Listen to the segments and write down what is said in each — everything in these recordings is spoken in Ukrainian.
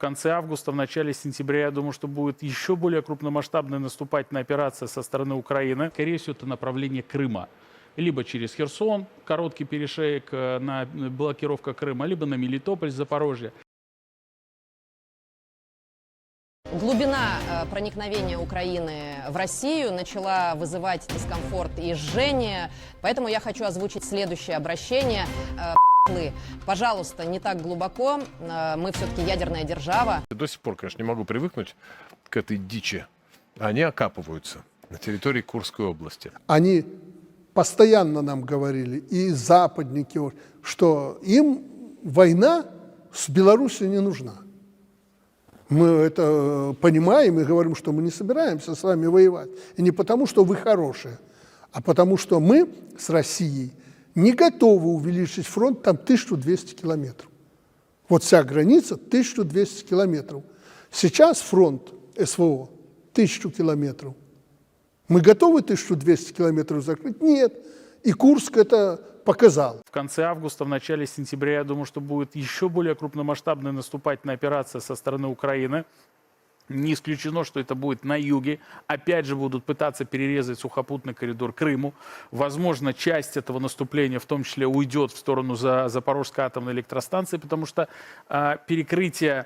конце августа, в начале сентября, я думаю, что будет еще более крупномасштабная наступательная операция со стороны Украины. Скорее всего, это направление Крыма. Либо через Херсон, короткий перешеек э, на блокировка Крыма, либо на Мелитополь, Запорожье. Глубина э, проникновения Украины в Россию начала вызывать дискомфорт и жжение, поэтому я хочу озвучить следующее обращение. Э, «П***лы, Пожалуйста, не так глубоко, Э, мы все-таки ядерная держава, До сих пор, конечно, не могу привыкнуть к этой дичи. Они окапываются на территории Курской области. Они постоянно нам говорили, и западники, что им война с Беларусью не нужна. Мы это понимаем и говорим, что мы не собираемся с вами воевать. И не потому, что вы хорошие, а потому, что мы с Россией не готовы увеличить фронт там 1200 километров. Вот вся граница 1200 километров. Сейчас фронт СВО 1000 километров. Мы готовы 1200 километров закрыть? Нет. И Курск это показал. В конце августа, в начале сентября, я думаю, что будет еще более крупномасштабная наступательная операция со стороны Украины. Не исключено, что это будет на юге. Опять же будут пытаться перерезать сухопутный коридор Крыму. Возможно, часть этого наступления в том числе уйдет в сторону за Запорожской атомной электростанции, потому что а, перекрытие м,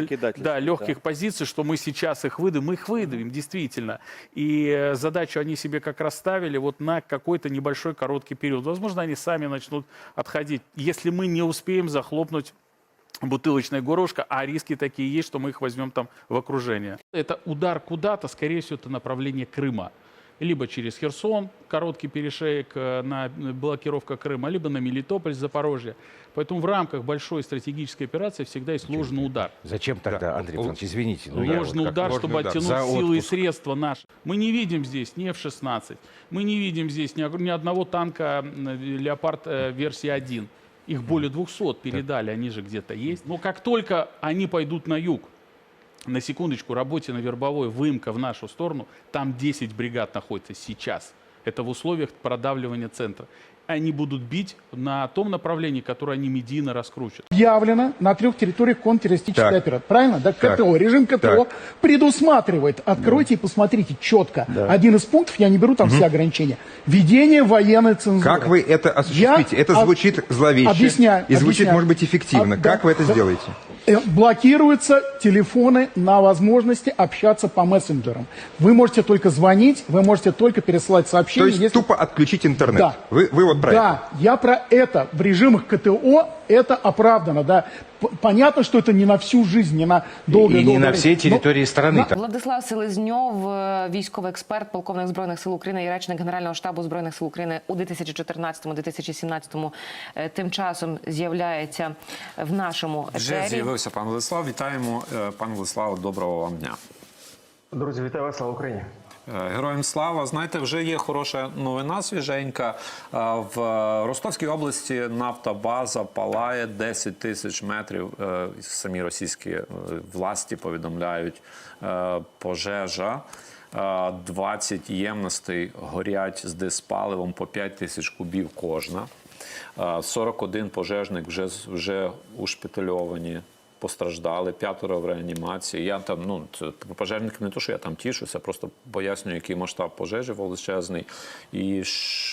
закидательства, да, легких позиций, что мы сейчас их выдавим, мы их выдавим, действительно. И э, задачу они себе как раз ставили вот на какой-то небольшой короткий период. Возможно, они сами начнут отходить. Если мы не успеем захлопнуть бутылочное горлышко, а риски такие есть, что мы их возьмем там в окружение. Это удар куда-то, скорее всего, это направление Крыма. Либо через Херсон, короткий перешеек э, на блокировка Крыма, либо на Мелитополь, Запорожье. Поэтому в рамках большой стратегической операции всегда есть ложный удар. Зачем тогда, Андрей Павлович, извините? ну Ложный вот удар, ложный чтобы удар. оттянуть За силы и отпуск. средства наши. Мы не видим здесь ни F-16, мы не видим здесь ни, ни одного танка м, «Леопард» э, версии 1. Их более 200 передали, они же где-то есть. Но как только они пойдут на юг, на секундочку, работе на вербовой выемка в нашу сторону, там 10 бригад находится сейчас. Это в условиях продавливания центра. Они будут бить на том направлении, которое они медийно раскручат. объявлено на трех территориях контртеррористической Так. операции. Правильно? Да, Так. КТО. Режим КТО Так. предусматривает. Откройте и посмотрите четко. Один из пунктов, я не беру там все ограничения. Ведение военной цензуры. Как вы это осуществите? Я это об- звучит зловеще. Объясняю, И звучит, объясняю. может быть, эффективно. А, да, как вы это да. сделаете? Э, Блокируются телефоны на возможности общаться по мессенджерам. Вы можете только звонить, вы можете только пересылать То сообщения. есть если- тупо отключить интернет. Да. Вы, вы вот про это. Да, я про это. В режимах КТО это оправдано, да. П- Понятно, что это не на всю жизнь, не на долгое И не на долгое всей время. территории страны. на- Владислав Селезньов, е, військовий експерт, полковник збройних сил України і речник Генерального штабу збройних сил України у 2014-2017 е, тим часом з'являється в нашому Вже етері. з'явився пан Владислав. Вітаємо, е, пан Владислав. Доброго вам дня. Друзі, вітаю вас, слава Україні. Е, Героям слава. Знаєте, вже є хороша новина свіженька. Е, В Ростовській області нафтобаза палає 10 тисяч метрів. Е, Самі російські власті повідомляють пожежа. Е, 20 ємностей горять з диспаливом по 5 тисяч кубів кожна. Е, 41 пожежник вже, вже ушпитальовані постраждали, п'ятеро в реанімації. Я там, ну, пожежників не то, що я там тішуся, просто пояснюю, який масштаб пожежі величезний. І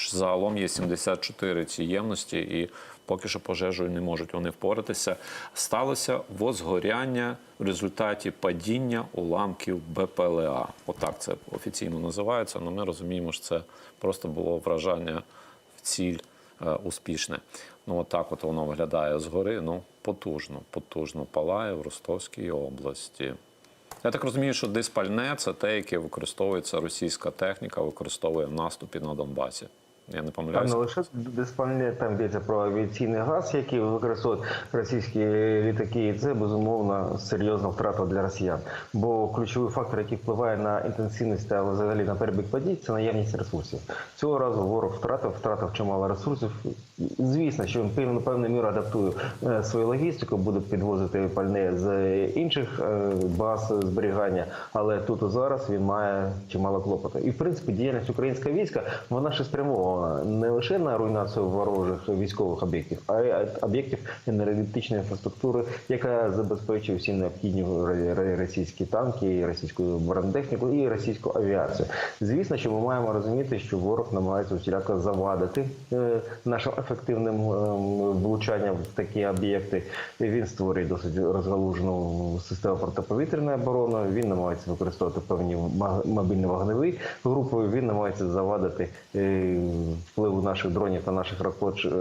загалом є 74 ці ємності, і поки що пожежею не можуть вони впоратися. Сталося возгоряння в результаті падіння уламків БПЛА. Отак це офіційно називається, але ми розуміємо, що це просто було вражання в ціль успішне. Ну, отак от воно виглядає згори. Ну, потужно, потужно палає в Ростовській області. Я так розумію, що диспальне це те, яке використовується російська техніка, використовує в наступі на Донбасі. Я не Там помиляюся. не лише диспальне, там йдеться про авіаційний газ, який використовують російські літаки. І це безумовно серйозна втрата для росіян. Бо ключовий фактор, який впливає на інтенсивність та взагалі на перебіг подій, це наявність ресурсів. Цього разу ворог втратив, втратив чимало ресурсів. Звісно, що він певно певною мірою адаптує е, свою логістику, буде підвозити пальне з інших е, баз зберігання, але тут і зараз він має чимало клопоту. І в принципі діяльність українського війська вона ще спрямована не лише на руйнацію ворожих військових об'єктів, а й об'єктів енергетичної інфраструктури, яка забезпечує всі необхідні російські танки, і російську бронетехніку і російську авіацію. Звісно, що ми маємо розуміти, що ворог намагається усіляко завадити е, нашим ефективним е, влучанням в такі об'єкти. Він створює досить розгалужену систему протиповітряної оборони. Він намагається використовувати певні мобільні вогневі групи. Він намагається завадити е, впливу наших дронів та наших ракет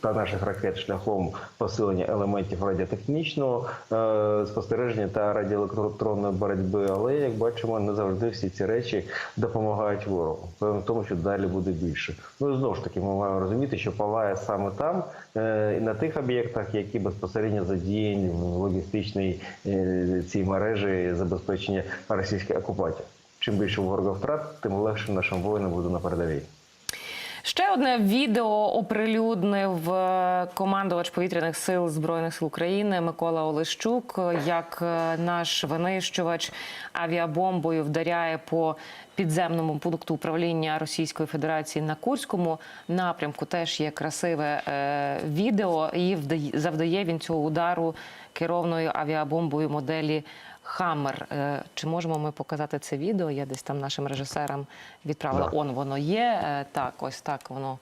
та наших ракет шляхом посилення елементів радіотехнічного е, спостереження та радіоелектронної боротьби. Але як бачимо, не завжди всі ці речі допомагають ворогу. Певно, тому, що далі буде більше. Ну і знову ж таки, ми маємо розуміти, що палає саме там, е, і на тих об'єктах, які безпосередньо задіяні в логістичній е, цій мережі забезпечення російської окупації. Чим більше ворога втрат, тим легше нашим воїнам буде на передовій. Ще одне відео оприлюднив е, командувач повітряних сил збройних сил України Микола Олещук, як е, наш винищувач авіабомбою вдаряє по підземному пункту управління Російської Федерації на Курському напрямку. Теж є красиве е, відео, і вдає- завдає він цього удару керовною авіабомбою моделі. Хаммер. Е, Чи можемо ми показати це відео? Я десь там нашим режисерам відправила. Он воно є. Е, Так, ось так воно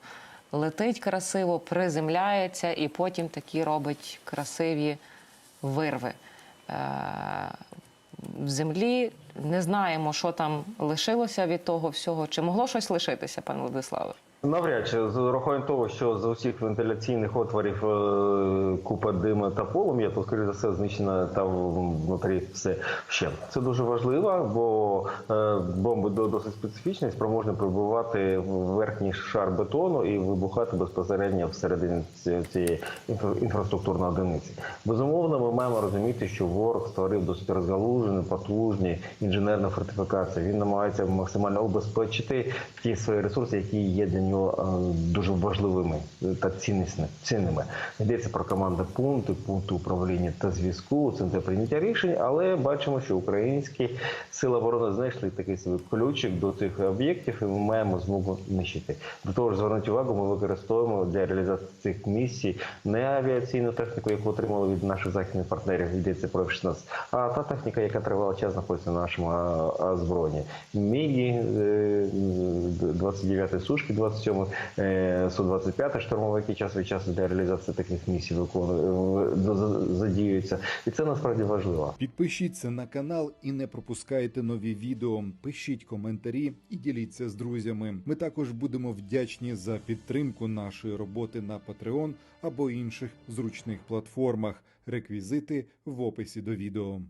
летить красиво, приземляється і потім такі робить красиві вирви. Е, В землі не знаємо, що там лишилося від того всього. Чи могло щось лишитися, пане Владиславе? Навряд чи з урахуванням того, що з усіх вентиляційних отворів е, купа диму та полум'я, то скоріше за все знищено там внутрі все ще. Це дуже важливо, бо е, бомби до- досить специфічні, спроможні пробувати в верхній шар бетону і вибухати безпосередньо всередині цієї інфра- інфраструктурної одиниці. Безумовно, ми маємо розуміти, що ворог створив досить розгалужені, потужні інженерні фортифікації. Він намагається максимально обезпечити ті свої ресурси, які є для нього е, дуже важливими та цінними. Йдеться про команди пункти, пункти управління та зв'язку, центри прийняття рішень, але бачимо, що українські сили оборони знайшли такий свій ключик до цих об'єктів, і ми маємо змогу нищити. До того ж, звернути увагу, ми використовуємо для реалізації цих місій не авіаційну техніку, яку отримали від наших західних партнерів. Йдеться про F-16, а та техніка, яка тривала час знаходиться на нашому а, озброєнні. Мігі е, 29 сушки, 27 е, Су-25 штурмовики час від часу для реалізації таких місій за- задіюються, і це насправді важливо. Підпишіться на канал і не пропускайте нові відео. Пишіть коментарі і діліться з друзями. Ми також будемо вдячні за підтримку нашої роботи на Patreon або інших зручних платформах. Реквізити в описі до відео.